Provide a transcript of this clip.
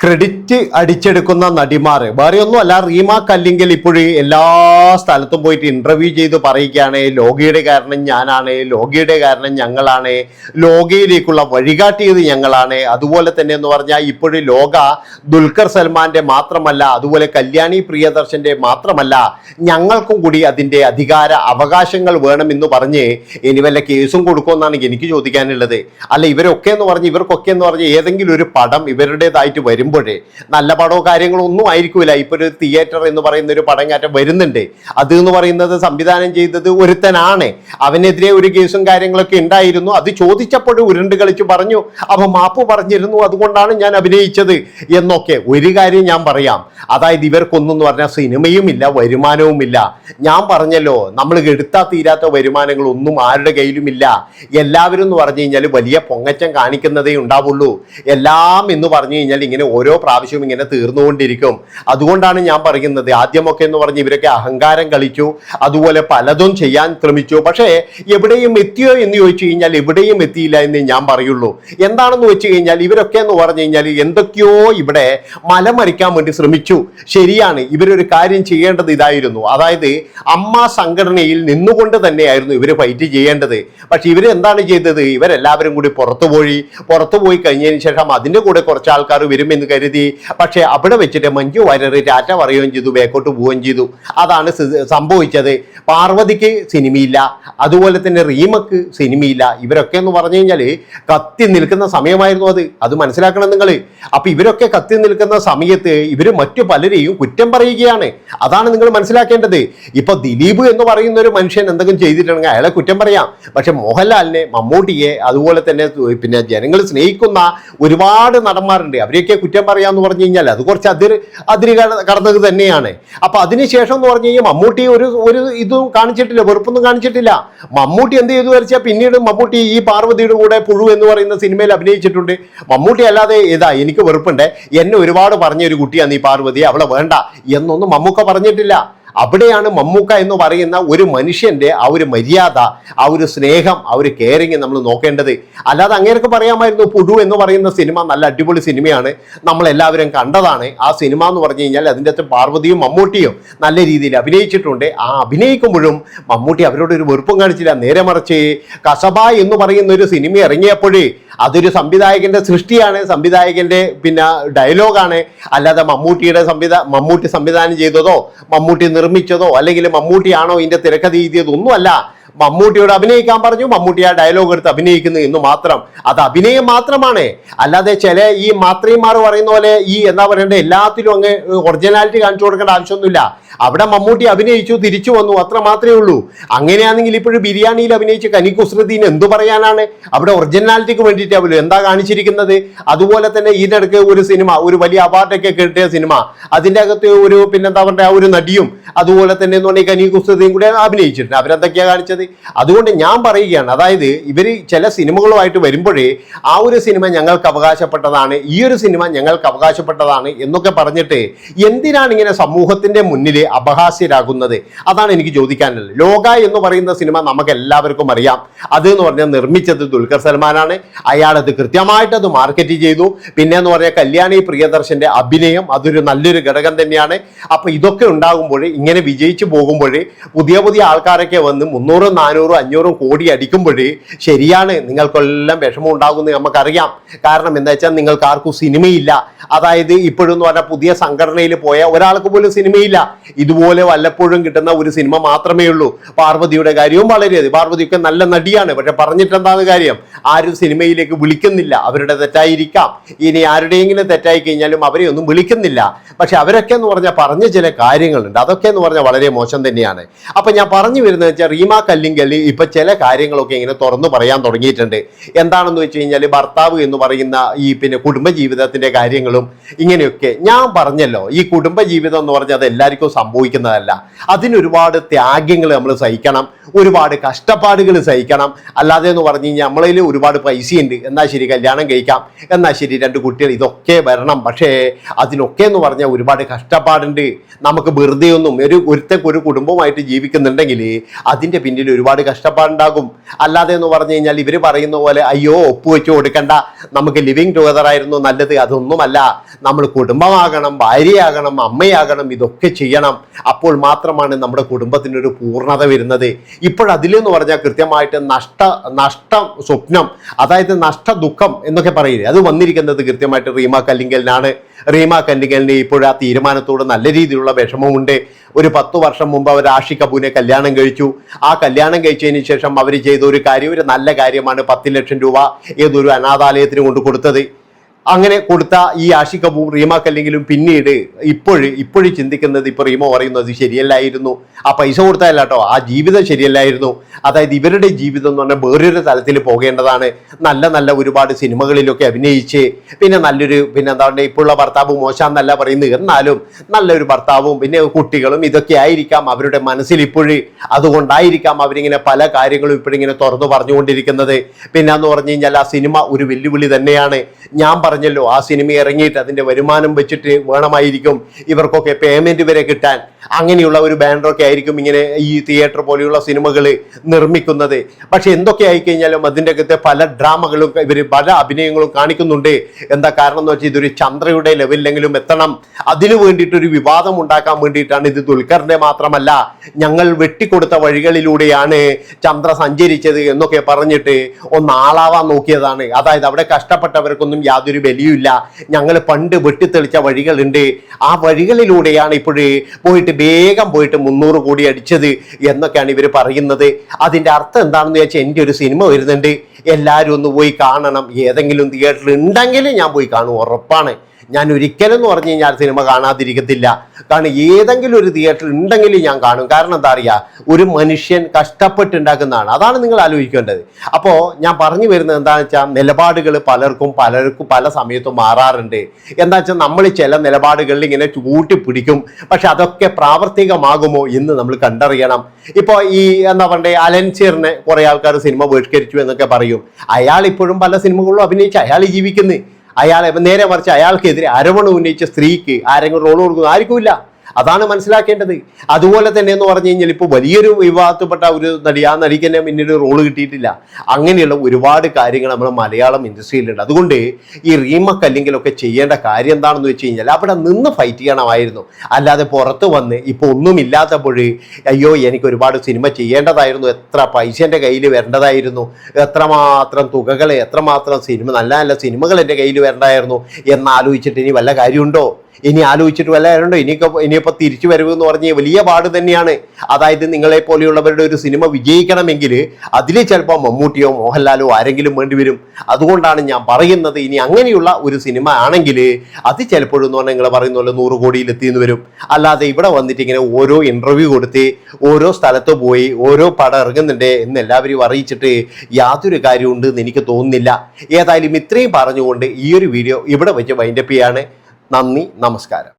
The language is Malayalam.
ക്രെഡിറ്റ് അടിച്ചെടുക്കുന്ന നടിമാർ വേറെയൊന്നും അല്ല റീമ കല്ലിങ്കൽ ഇപ്പോഴും എല്ലാ സ്ഥലത്തും പോയിട്ട് ഇന്റർവ്യൂ ചെയ്ത് പറയുകയാണ് ലോകയുടെ കാരണം ഞാനാണ് ലോകയുടെ കാരണം ഞങ്ങളാണ് ലോകയിലേക്കുള്ള വഴികാട്ടിയത് ഞങ്ങളാണ്. അതുപോലെ തന്നെ എന്ന് പറഞ്ഞാൽ ഇപ്പോഴും ലോക ദുൽഖർ സൽമാന്റെ മാത്രമല്ല അതുപോലെ കല്യാണി പ്രിയദർശന്റെ മാത്രമല്ല ഞങ്ങൾക്കും കൂടി അതിന്റെ അധികാര അവകാശങ്ങൾ വേണമെന്ന് പറഞ്ഞ് ഇനി വല്ല കേസും കൊടുക്കുമെന്നാണ് എനിക്ക് ചോദിക്കാനുള്ളത്. അല്ല ഇവരൊക്കെ എന്ന് പറഞ്ഞ് ഇവർക്കൊക്കെ എന്ന് പറഞ്ഞ് ഏതെങ്കിലും ഒരു പടം ഇവരുടേതായിട്ട് വരുമ്പോഴേ നല്ല പടമോ കാര്യങ്ങളോ ഒന്നും ആയിരിക്കില്ല ഇപ്പൊ ഒരു തിയേറ്റർ എന്ന് പറയുന്ന ഒരു പടങ്ങാറ്റം വരുന്നുണ്ട്. അത് എന്ന് പറയുന്നത് സംവിധാനം ചെയ്തത് ഒരുത്തനാണ്. അവനെതിരെ ഒരു കേസും കാര്യങ്ങളൊക്കെ ഉണ്ടായിരുന്നു. അത് ചോദിച്ചപ്പോൾ ഉരുണ്ട് കളിച്ച് പറഞ്ഞു അപ്പൊ മാപ്പ് പറഞ്ഞിരുന്നു അതുകൊണ്ടാണ് ഞാൻ അഭിനയിച്ചത്. എന്നൊക്കെ ഒരു കാര്യം ഞാൻ പറയാം. അതായത് ഇവർക്കൊന്നും പറഞ്ഞാൽ സിനിമയുമില്ല വരുമാനവുമില്ല. ഞാൻ പറഞ്ഞല്ലോ നമ്മൾ എടുത്താൽ തീരാത്ത വരുമാനങ്ങൾ ഒന്നും ആരുടെ കയ്യിലുമില്ല. എല്ലാവരും എന്ന് പറഞ്ഞു കഴിഞ്ഞാൽ വലിയ പൊങ്ങച്ചം കാണിക്കുന്നതേ ഉണ്ടാവുള്ളൂ. എല്ലാം എന്ന് പറഞ്ഞു കഴിഞ്ഞാൽ ഇങ്ങനെ ഓരോ പ്രാവശ്യവും ഇങ്ങനെ തീർന്നുകൊണ്ടിരിക്കും. അതുകൊണ്ടാണ് ഞാൻ പറയുന്നത് ആദ്യമൊക്കെ എന്ന് പറഞ്ഞ് ഇവരൊക്കെ അഹങ്കാരം കളിച്ചു അതുപോലെ പലതും ചെയ്യാൻ ശ്രമിച്ചു. പക്ഷേ എവിടെയും എത്തിയോ എന്ന് ചോദിച്ചു കഴിഞ്ഞാൽ എവിടെയും എത്തിയില്ല എന്ന് ഞാൻ പറയുള്ളൂ. എന്താണെന്ന് വെച്ച് കഴിഞ്ഞാൽ ഇവരൊക്കെ എന്ന് പറഞ്ഞു കഴിഞ്ഞാൽ എന്തൊക്കെയോ ഇവിടെ മലമറിക്കാൻ വേണ്ടി ശ്രമിച്ചു. ശരിയാണ് ഇവരൊരു കാര്യം ചെയ്യേണ്ടത് ഇതായിരുന്നു. അതായത് അമ്മ സംഘടനയിൽ നിന്നുകൊണ്ട് തന്നെയായിരുന്നു ഇവർ ഫൈറ്റ് ചെയ്യേണ്ടത്. പക്ഷെ ഇവർ എന്താണ് ചെയ്തത്? ഇവരെല്ലാവരും കൂടി പുറത്തുപോയി. പുറത്തുപോയി പുറത്തു കഴിഞ്ഞതിന് ശേഷം അതിന്റെ കൂടെ കുറച്ച് ആൾക്കാർ വരുമെന്ന് കരുതി. പക്ഷേ അവിടെ വെച്ചിട്ട് മഞ്ജു വാര്യർ ടാറ്റ പറയുകയും ചെയ്തു ബേക്കോട്ട് പോവുകയും ചെയ്തു. അതാണ് സംഭവിച്ചത്. പാർവതിക്ക് സിനിമയില്ല. അതുപോലെ തന്നെ റീമക്ക് സിനിമയില്ല. ഇവരൊക്കെ എന്ന് പറഞ്ഞു കഴിഞ്ഞാൽ കത്തി നിൽക്കുന്ന സമയമായിരുന്നു അത്. അത് മനസ്സിലാക്കണം നിങ്ങൾ അപ്പം ഇവരൊക്കെ കത്തി നിൽക്കുന്ന സമയത്ത് ഇവർ മറ്റു പലരെയും കുറ്റം പറയുകയാണ്. അതാണ് നിങ്ങൾ മനസ്സിലാക്കേണ്ടത്. ഇപ്പൊ ദിലീപ് എന്ന് പറയുന്ന ഒരു മനുഷ്യൻ എന്തെങ്കിലും ചെയ്തിട്ടുണ്ടെങ്കിൽ അയാളെ കുറ്റം പറയാം. പക്ഷെ മോഹൻലാലിനെ മമ്മൂട്ടിയെ അതുപോലെ തന്നെ പിന്നെ ജനങ്ങൾ സ്നേഹിക്കുന്ന ഒരുപാട് നടന്മാരുണ്ട്. അവരെയൊക്കെ കുറ്റം പറയാന്ന് പറഞ്ഞു കഴിഞ്ഞാൽ അത് കുറച്ച് അതിര് അതിരി കട- കടന്നത് തന്നെയാണ്. അപ്പൊ അതിനുശേഷം എന്ന് പറഞ്ഞു കഴിഞ്ഞാൽ മമ്മൂട്ടി ഒരു ഒരു ഇതും കാണിച്ചിട്ടില്ല വെറുപ്പൊന്നും കാണിച്ചിട്ടില്ല. മമ്മൂട്ടി എന്ത് ചെയ്തു വരച്ചാൽ പിന്നീട് മമ്മൂട്ടി ഈ പാർവതിയുടെ കൂടെ പുഴു എന്ന് പറയുന്ന സിനിമയിൽ അഭിനയിച്ചിട്ടുണ്ട്. മമ്മൂട്ടി അല്ലാതെ ഇതാ എനിക്ക് വെറുപ്പുണ്ട്. എന്നെ ഒരുപാട് പറഞ്ഞ ഒരു കുട്ടിയാണ് ഈ പാർവതി. അവളെ വേണ്ട എന്നൊന്നും മമ്മൂക്ക പറഞ്ഞിട്ടില്ല. അവിടെയാണ് മമ്മൂക്ക എന്ന് പറയുന്ന ഒരു മനുഷ്യന്റെ ആ ഒരു മര്യാദ ആ ഒരു സ്നേഹം ആ ഒരു കെയറിങ് നമ്മൾ നോക്കേണ്ടത്. അല്ലാതെ അങ്ങനെയൊക്കെ പറയാമായിരുന്നു പുഴു എന്ന് പറയുന്ന സിനിമ നല്ല അടിപൊളി സിനിമയാണ്. നമ്മൾ എല്ലാവരും കണ്ടതാണ്. ആ സിനിമ എന്ന് പറഞ്ഞു കഴിഞ്ഞാൽ അതിന്റെ അകത്ത് പാർവതിയും മമ്മൂട്ടിയും നല്ല രീതിയിൽ അഭിനയിച്ചിട്ടുണ്ട്. ആ അഭിനയിക്കുമ്പോഴും മമ്മൂട്ടി അവരോട് ഒരു വെറുപ്പും കാണിച്ചില്ല. നേരെ മറിച്ച് കസബ എന്ന് പറയുന്ന ഒരു സിനിമ ഇറങ്ങിയപ്പോഴേ അതൊരു സംവിധായകന്റെ സൃഷ്ടിയാണ് സംവിധായകന്റെ പിന്നെ ഡയലോഗാണ്. അല്ലാതെ മമ്മൂട്ടിയുടെ സംവിധാ മമ്മൂട്ടി സംവിധാനം ചെയ്തതോ മമ്മൂട്ടി നിർമ്മിച്ചതോ അല്ലെങ്കിൽ മമ്മൂട്ടിയാണോ ഇതിന്റെ തിരക്കഥ എഴുതിയതോ ഒന്നുമല്ല മമ്മൂട്ടിയോട് അഭിനയിക്കാൻ പറഞ്ഞു. മമ്മൂട്ടി ആ ഡയലോഗ് എടുത്ത് അഭിനയിക്കുന്നു എന്ന് മാത്രം. അത് അഭിനയം മാത്രമാണ്. അല്ലാതെ ചില ഈ മാത്രിമാർ പറയുന്ന പോലെ ഈ എന്താ പറയണ്ടേ എല്ലാത്തിലും അങ്ങ് ഒറിജിനാലിറ്റി കാണിച്ചു കൊടുക്കേണ്ട ആവശ്യമൊന്നുമില്ല. അവിടെ മമ്മൂട്ടി അഭിനയിച്ചു തിരിച്ചു വന്നു അത്ര മാത്രമേ ഉള്ളൂ. അങ്ങനെയാണെങ്കിൽ ഇപ്പോഴും ബിരിയാണിയിൽ അഭിനയിച്ച കനി കുസൃദീൻ എന്തു പറയാനാണ്? അവിടെ ഒറിജിനാലിറ്റിക്ക് വേണ്ടിയിട്ടാവുമല്ലോ എന്താ കാണിച്ചിരിക്കുന്നത്? അതുപോലെ തന്നെ ഇതിനിടയ്ക്ക് ഒരു സിനിമ ഒരു വലിയ അവാർഡൊക്കെ കിട്ടിയ സിനിമ. അതിന്റെ അകത്ത് ഒരു പിന്നെന്താ പറയുക ഒരു നടിയും അതുപോലെ തന്നെ എന്ന് പറഞ്ഞാൽ കനി കുസൃതിയും കൂടെ അഭിനയിച്ചിട്ടുണ്ട്. അവരെന്തൊക്കെയാണ് കാണിച്ചത്? അതുകൊണ്ട് ഞാൻ പറയുകയാണ് അതായത് ഇവർ ചില സിനിമകളുമായിട്ട് വരുമ്പോഴേ ആ ഒരു സിനിമ ഞങ്ങൾക്ക് അവകാശപ്പെട്ടതാണ് ഈ ഒരു സിനിമ ഞങ്ങൾക്ക് അവകാശപ്പെട്ടതാണ് എന്നൊക്കെ പറഞ്ഞിട്ട് എന്തിനാണ് ഇങ്ങനെ സമൂഹത്തിന്റെ മുന്നിൽ അപഹാസ്യരാകുന്നത്? അതാണ് എനിക്ക് ചോദിക്കാനുള്ളത്. ലോക എന്ന് പറയുന്ന സിനിമ നമുക്ക് എല്ലാവർക്കും അറിയാം. അത് എന്ന് പറഞ്ഞാൽ നിർമ്മിച്ചത് ദുൽഖർ സൽമാനാണ്. അയാൾ അത് കൃത്യമായിട്ട് അത് മാർക്കറ്റ് ചെയ്തു. പിന്നെ എന്ന് പറഞ്ഞാൽ കല്യാണി പ്രിയദർശന്റെ അഭിനയം അതൊരു നല്ലൊരു ഘടകം തന്നെയാണ്. അപ്പൊ ഇതൊക്കെ ഉണ്ടാകുമ്പോൾ ഇങ്ങനെ വിജയിച്ചു പോകുമ്പോൾ പുതിയ പുതിയ ആൾക്കാരൊക്കെ വന്ന് മുന്നൂറും നാനൂറും അഞ്ഞൂറും കോടി അടിക്കുമ്പോഴേ ശരിയാണ്. നിങ്ങൾക്കെല്ലാം വിഷമം ഉണ്ടാകുമെന്ന് നമുക്കറിയാം. കാരണം എന്താ വെച്ചാൽ നിങ്ങൾക്ക് ആർക്കും സിനിമയില്ല. അതായത് ഇപ്പോഴും എന്ന് പറഞ്ഞാൽ പുതിയ സംഘടനയിൽ പോയ ഒരാൾക്ക് പോലും സിനിമയില്ല. ഇതുപോലെ വല്ലപ്പോഴും കിട്ടുന്ന ഒരു സിനിമ മാത്രമേ ഉള്ളൂ. പാർവതിയുടെ കാര്യവും വളരെ പാർവതിയൊക്കെ നല്ല നടിയാണ്. പക്ഷെ പറഞ്ഞിട്ടെന്താണ് കാര്യം? ആരും സിനിമയിലേക്ക് വിളിക്കുന്നില്ല. അവരുടെ തെറ്റായിരിക്കാം. ഇനി ആരുടെയെങ്കിലും തെറ്റായി കഴിഞ്ഞാലും അവരെ ഒന്നും വിളിക്കുന്നില്ല. പക്ഷെ അവരൊക്കെ എന്ന് പറഞ്ഞാൽ പറഞ്ഞ ചില കാര്യങ്ങളുണ്ട്. അതൊക്കെ എന്ന് പറഞ്ഞാൽ വളരെ മോശം തന്നെയാണ്. അപ്പൊ ഞാൻ പറഞ്ഞു വരുന്നത് വെച്ചാൽ റീമ കല്ലിങ്കൽ ഇപ്പൊ ചില കാര്യങ്ങളൊക്കെ ഇങ്ങനെ തുറന്നു പറയാൻ തുടങ്ങിയിട്ടുണ്ട്. എന്താണെന്ന് വെച്ച് കഴിഞ്ഞാൽ ഭർത്താവ് എന്ന് പറയുന്ന ഈ പിന്നെ കുടുംബജീവിതത്തിന്റെ കാര്യങ്ങളും ഇങ്ങനെയൊക്കെ ഞാൻ പറഞ്ഞല്ലോ. ഈ കുടുംബജീവിതം എന്ന് പറഞ്ഞാൽ അത് എല്ലാവർക്കും സംഭവിക്കുന്നതല്ല അതിനൊരുപാട് ത്യാഗങ്ങൾ നമ്മൾ സഹിക്കണം. ഒരുപാട് കഷ്ടപ്പാടുകൾ സഹിക്കണം. അല്ലാതെ എന്ന് പറഞ്ഞു കഴിഞ്ഞാൽ നമ്മളതിൽ ഒരുപാട് പൈസയുണ്ട്. എന്നാൽ ശരി കല്യാണം കഴിക്കാം. എന്നാൽ ശരി രണ്ട് കുട്ടികൾ ഇതൊക്കെ വരണം. പക്ഷേ അതിനൊക്കെ എന്ന് പറഞ്ഞാൽ ഒരുപാട് കഷ്ടപ്പാടുണ്ട്. നമുക്ക് വെറുതെ ഒന്നും ഒരു ഒരുത്തക്ക് ഒരു കുടുംബമായിട്ട് ജീവിക്കുന്നുണ്ടെങ്കിൽ അതിന്റെ പിന്നിൽ ഒരുപാട് കഷ്ടപ്പാടുണ്ടാകും. അല്ലാതെ എന്ന് പറഞ്ഞു കഴിഞ്ഞാൽ ഇവർ പറയുന്ന പോലെ അയ്യോ ഒപ്പുവെച്ച് കൊടുക്കണ്ട. നമുക്ക് ലിവിങ് ടുഗദർ ആയിരുന്നു നല്ലത്. അതൊന്നുമല്ല. നമ്മൾ കുടുംബമാകണം ഭാര്യയാകണം അമ്മയാകണം ഇതൊക്കെ ചെയ്യണം. അപ്പോൾ മാത്രമാണ് നമ്മുടെ കുടുംബത്തിനൊരു പൂർണത വരുന്നത്. ഇപ്പോഴതിലെന്ന് പറഞ്ഞാൽ കൃത്യമായിട്ട് നഷ്ട നഷ്ടം സ്വപ്നം അതായത് നഷ്ട ദുഃഖം എന്നൊക്കെ പറയില്ലേ? അത് വന്നിരിക്കുന്നത് കൃത്യമായിട്ട് റീമ കല്ലിങ്കലിനാണ്. റീമ കല്ലിങ്കലിന് ഇപ്പോൾ ആ തീരുമാനത്തോട് നല്ല രീതിയിലുള്ള വിഷമമുണ്ട്. ഒരു പത്ത് വർഷം മുമ്പ് അവർ ആഷി കപൂനെ കല്യാണം കഴിച്ചു. ആ കല്യാണം കഴിച്ചതിന് ശേഷം അവർ ചെയ്ത ഒരു കാര്യം ഒരു നല്ല കാര്യമാണ് പത്ത് ലക്ഷം രൂപ ഏതൊരു അനാഥാലയത്തിന് കൊണ്ട് കൊടുത്തത്. അങ്ങനെ കൊടുത്ത ഈ ആഷി കപൂർ പിന്നീട് ഇപ്പോഴ് ഇപ്പോഴും ചിന്തിക്കുന്നത് ഇപ്പോൾ റീമ പറയുന്നത് ശരിയല്ലായിരുന്നു. ആ പൈസ കൊടുത്തതല്ല കേട്ടോ. ആ ജീവിതം ശരിയല്ലായിരുന്നു. അതായത് ഇവരുടെ ജീവിതം എന്ന് പറഞ്ഞാൽ വേറൊരു തലത്തിൽ പോകേണ്ടതാണ്. നല്ല നല്ല ഒരുപാട് സിനിമകളിലൊക്കെ അഭിനയിച്ച് പിന്നെ നല്ലൊരു പിന്നെ എന്താ പറയുക ഇപ്പോഴുള്ള ഭർത്താവ് മോശമെന്നല്ല പറയുന്നത്. എന്നാലും നല്ലൊരു ഭർത്താവും പിന്നെ കുട്ടികളും ഇതൊക്കെ ആയിരിക്കാം അവരുടെ മനസ്സിൽ ഇപ്പോഴും. അതുകൊണ്ടായിരിക്കാം അവരിങ്ങനെ പല കാര്യങ്ങളും ഇപ്പോഴിങ്ങനെ തുറന്നു പറഞ്ഞുകൊണ്ടിരിക്കുന്നത്. പിന്നെ എന്ന് പറഞ്ഞു കഴിഞ്ഞാൽ ആ സിനിമ ഒരു വെല്ലുവിളി തന്നെയാണ്. ഞാൻ പറഞ്ഞല്ലോ ആ സിനിമ ഇറങ്ങിയിട്ട് അതിന്റെ വരുമാനം വെച്ചിട്ട് വേണമായിരിക്കും ഇവർക്കൊക്കെ പേയ്മെന്റ് വരെ കിട്ടാൻ. അങ്ങനെയുള്ള ഒരു ബാനറൊക്കെ ആയിരിക്കും ഇങ്ങനെ ഈ തിയേറ്റർ പോലെയുള്ള സിനിമകൾ നിർമ്മിക്കുന്നത്. പക്ഷെ എന്തൊക്കെ ആയിക്കഴിഞ്ഞാലും അതിന്റെ അകത്തെ പല ഡ്രാമകളും ഇവർ പല അഭിനയങ്ങളും കാണിക്കുന്നുണ്ട്. എന്താ കാരണം എന്ന് വെച്ചാൽ ഇതൊരു ചന്ദ്രയുടെ ലെവലിലെങ്കിലും എത്തണം. അതിനു വേണ്ടിയിട്ടൊരു വിവാദം ഉണ്ടാക്കാൻ വേണ്ടിയിട്ടാണ് ഇത് ദുൽഖറിന്റെ മാത്രമല്ല ഞങ്ങൾ വെട്ടിക്കൊടുത്ത വഴികളിലൂടെയാണ് ചന്ദ്ര സഞ്ചരിച്ചത് എന്നൊക്കെ പറഞ്ഞിട്ട് ഒന്ന് ആളാവാൻ നോക്കിയതാണ്. അതായത് അവിടെ കഷ്ടപ്പെട്ടവർക്കൊന്നും യാതൊരു വിലയുമില്ല. ഞങ്ങൾ പണ്ട് വെട്ടിത്തെളിച്ച വഴികളുണ്ട്. ആ വഴികളിലൂടെയാണ് ഇപ്പോഴേ പോയിട്ട് വേഗം പോയിട്ട് മുന്നൂറ് കോടി അടിച്ചത് എന്നൊക്കെയാണ് ഇവർ പറയുന്നത്. അതിന്റെ അർത്ഥം എന്താണെന്ന് വെച്ചാൽ എന്റെ ഒരു സിനിമ വരുന്നുണ്ട്. എല്ലാവരും ഒന്ന് പോയി കാണണം. ഏതെങ്കിലും തിയേറ്ററിൽ ഉണ്ടെങ്കിൽ ഞാൻ പോയി കാണും. ഉറപ്പാണ്. ഞാൻ ഒരിക്കലും എന്ന് പറഞ്ഞു കഴിഞ്ഞാൽ സിനിമ കാണാതിരിക്കത്തില്ല. കാരണം ഏതെങ്കിലും ഒരു തിയേറ്റർ ഉണ്ടെങ്കിൽ ഞാൻ കാണും. കാരണം എന്താ അറിയുക ഒരു മനുഷ്യൻ കഷ്ടപ്പെട്ടുണ്ടാക്കുന്നതാണ്. അതാണ് നിങ്ങൾ ആലോചിക്കേണ്ടത്. അപ്പോൾ ഞാൻ പറഞ്ഞു വരുന്നത് എന്താണെന്ന് വെച്ചാൽ നിലപാടുകൾ പലർക്കും പലർക്കും പല സമയത്തും മാറാറുണ്ട്. എന്താ വെച്ചാൽ നമ്മൾ ചില നിലപാടുകളിൽ ഇങ്ങനെ ചൂട്ടി പിടിക്കും പക്ഷെ അതൊക്കെ പ്രാവർത്തികമാകുമോ എന്ന് നമ്മൾ കണ്ടറിയണം. ഇപ്പോൾ ഈ എന്താ പറയണ്ടേ അലൻസിയറിനെ കുറേ ആൾക്കാർ സിനിമ ബഹിഷ്കരിച്ചു എന്നൊക്കെ പറയും. അയാൾ ഇപ്പോഴും പല സിനിമകളിലും അഭിനയിച്ച് അയാൾ ജീവിക്കുന്നു. അയാളെ നേരെ മറിച്ച് അയാൾക്കെതിരെ അരവണ ഉന്നയിച്ച സ്ത്രീക്ക് ആരെങ്കിലും റോൾ കൊടുക്കുന്നു? ആർക്കുമില്ല അതാണ് മനസ്സിലാക്കേണ്ടത്. അതുപോലെ തന്നെ എന്ന് പറഞ്ഞു കഴിഞ്ഞാൽ ഇപ്പോൾ വലിയൊരു വിവാദത്തിൽപ്പെട്ട ഒരു നടി ആ നടിക്ക് തന്നെ പിന്നീട് റോൾ കിട്ടിയിട്ടില്ല. അങ്ങനെയുള്ള ഒരുപാട് കാര്യങ്ങൾ നമ്മുടെ മലയാളം ഇൻഡസ്ട്രിയിലുണ്ട് അതുകൊണ്ട് ഈ റീമക്ക് അല്ലെങ്കിലൊക്കെ ചെയ്യേണ്ട കാര്യം എന്താണെന്ന് വെച്ച് കഴിഞ്ഞാൽ അവിടെ നിന്ന് ഫൈറ്റ് ചെയ്യണമായിരുന്നു. അല്ലാതെ പുറത്ത് വന്ന് ഇപ്പോൾ ഒന്നുമില്ലാത്തപ്പോൾ അയ്യോ എനിക്ക് ഒരുപാട് സിനിമ ചെയ്യേണ്ടതായിരുന്നു. എത്ര പൈസ എന്റെ കയ്യിൽ വരേണ്ടതായിരുന്നു. എത്രമാത്രം തുകകൾ എത്രമാത്രം സിനിമ നല്ല നല്ല സിനിമകൾ എന്റെ കയ്യിൽ വരേണ്ടതായിരുന്നു എന്നാലോചിച്ചിട്ട് ഇനി വല്ല കാര്യമുണ്ടോ? ഇനി ആലോചിച്ചിട്ട് വല്ല ഇനിയിപ്പോ ഇനിയിപ്പോൾ തിരിച്ചു വരവ് എന്ന് പറഞ്ഞ വലിയ പാട് തന്നെയാണ്. അതായത് നിങ്ങളെ പോലെയുള്ളവരുടെ ഒരു സിനിമ വിജയിക്കണമെങ്കിൽ അതിൽ ചിലപ്പോൾ മമ്മൂട്ടിയോ മോഹൻലാലോ ആരെങ്കിലും വേണ്ടിവരും അതുകൊണ്ടാണ് ഞാൻ പറയുന്നത് ഇനി അങ്ങനെയുള്ള ഒരു സിനിമ ആണെങ്കിൽ അത് ചിലപ്പോഴും എന്ന് പറഞ്ഞാൽ നിങ്ങൾ പറയുന്ന പോലെ നൂറ് കോടിയിൽ എത്തിയെന്ന് വരും. അല്ലാതെ ഇവിടെ വന്നിട്ട് ഇങ്ങനെ ഓരോ ഇന്റർവ്യൂ കൊടുത്ത് ഓരോ സ്ഥലത്ത് പോയി ഓരോ പടം ഇറങ്ങുന്നുണ്ട് എന്ന് എല്ലാവരും അറിയിച്ചിട്ട് യാതൊരു കാര്യമുണ്ട് എന്ന് എനിക്ക് തോന്നുന്നില്ല. ഏതായാലും ഇത്രയും പറഞ്ഞുകൊണ്ട് ഈ ഒരു വീഡിയോ ഇവിടെ വെച്ച് വൈൻഡപ്പ് ചെയ്യാണ്. നന്ദി നമസ്കാരം.